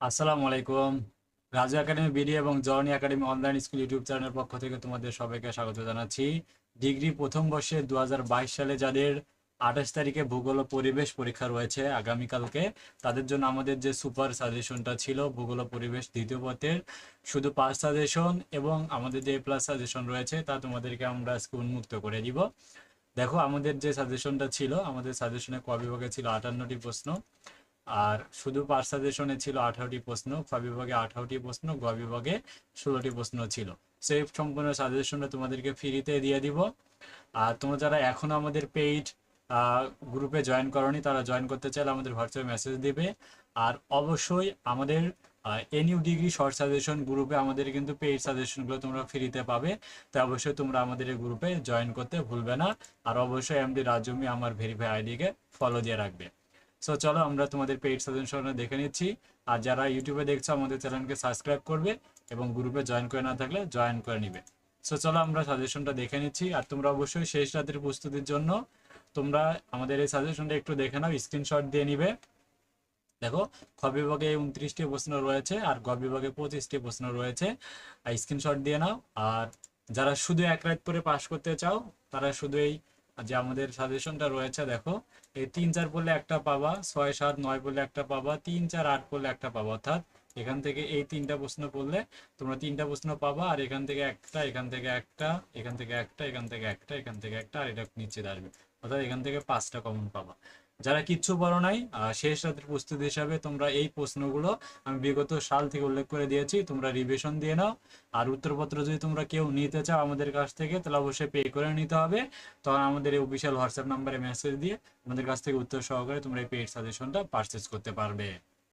আসসালামু আলাইকুম। Raju academy, BD এবং journey academy online school YouTube চ্যানেলের পক্ষ থেকে তোমাদের সবাইকে স্বাগত জানাচ্ছি। ডিগ্রি প্রথম বর্ষে দুহাজার বাইশ সালে যাদের আঠাশ তারিখে ভূগোল ও পরিবেশ পরীক্ষা রয়েছে আগামীকালকে, তাদের জন্য আমাদের যে সুপার সাজেশনটা ছিল ভূগোল ও পরিবেশ দ্বিতীয় পথের শুধু পাস সাজেশন এবং আমাদের যে প্লাস সাজেশন রয়েছে তা তোমাদেরকে আমরা আজকে উন্মুক্ত করে দিব। দেখো, আমাদের যে সাজেশনটা ছিল, আমাদের সাজেশনে ক বিভাগে ছিল আটান্নটি প্রশ্ন। আর শুধু পাঁচ সাজেশনে ছিল আঠারোটি প্রশ্ন, খ বিভাগে আঠারোটি প্রশ্ন, গ বিভাগে ষোলোটি প্রশ্ন ছিল। সেই সম্পূর্ণ সাজেশনটা তোমাদেরকে ফ্রিতে দিয়ে দিব। আর তোমরা যারা এখনও আমাদের পেইড গ্রুপে জয়েন করনি, তারা জয়েন করতে চাইলে আমাদের হোয়াটসঅ্যাপে মেসেজ দিবে। আর অবশ্যই আমাদের এনইউ ডিগ্রি শর্ট সাজেশন গ্রুপে আমাদের কিন্তু পেইড সাজেশনগুলো তোমরা ফ্রিতে পাবে। তাই অবশ্যই তোমরা আমাদের এই গ্রুপে জয়েন করতে ভুলবে না। আর অবশ্যই এমডি রাজমি আমার ভেরিফাই আইডিকে ফলো দিয়ে রাখবে। সো চলো আমরা তোমাদের পেইড সাজেশন দেখে নিচ্ছি। আর যারা ইউটিউবে দেখছ, আমাদের চ্যানেলকে সাবস্ক্রাইব করবে এবং গ্রুপে জয়েন করে না থাকলে জয়েন করে নিবে। সো চলো আমরা সাজেশনটা দেখে নিচ্ছি। আর তোমরা অবশ্যই শেষ রাতের প্রস্তুতির জন্য তোমরা আমাদের এই সাজেশনটা একটু দেখে নাও স্ক্রিনশট দিয়ে নিবে। দেখো, খ বিভাগে উনত্রিশটি প্রশ্ন রয়েছে আর গ বিভাগে পঁচিশটি প্রশ্ন রয়েছে। আর স্ক্রিনশট দিয়ে নাও। আর যারা শুধু এক রাত করে পাশ করতে চাও, তারা শুধু এই যে আমাদের সাজেশনটা রয়েছে, দেখো, এই তিন চার বলে একটা পাবা, ছয় সাত নয় বলে একটা পাবা, তিন চার আট বলে একটা পাবা। অর্থাৎ এখান থেকে এই তিনটা প্রশ্ন পড়লে তোমরা তিনটা প্রশ্ন পাবা আর এখান থেকে একটা, এখান থেকে একটা, এখান থেকে একটা, এখান থেকে একটা, এখান থেকে একটা, আর এটা নিচে আসবে। অর্থাৎ এখান থেকে পাঁচটা কমন পাবা। যারা কিচ্ছু পড়ো নাই শেষ রাতের প্রস্তুতি হিসাবে তোমরা এই প্রশ্নগুলো আমি বিগত সাল থেকে উল্লেখ করে দিয়েছি, তোমরা রিভিশন দিয়ে নাও। আর উত্তরপত্র যদি তোমরা কেউ নিতে চাও আমাদের কাছ থেকে, তাহলে অবশ্যই পে করে নিতে হবে। তখন আমাদের এই অফিসিয়াল হোয়াটসঅ্যাপ নাম্বারে মেসেজ দিয়ে আমাদের কাছ থেকে উত্তর সহকারে তোমরা এই পেড সাজেশনটা পারচেস করতে পারবে।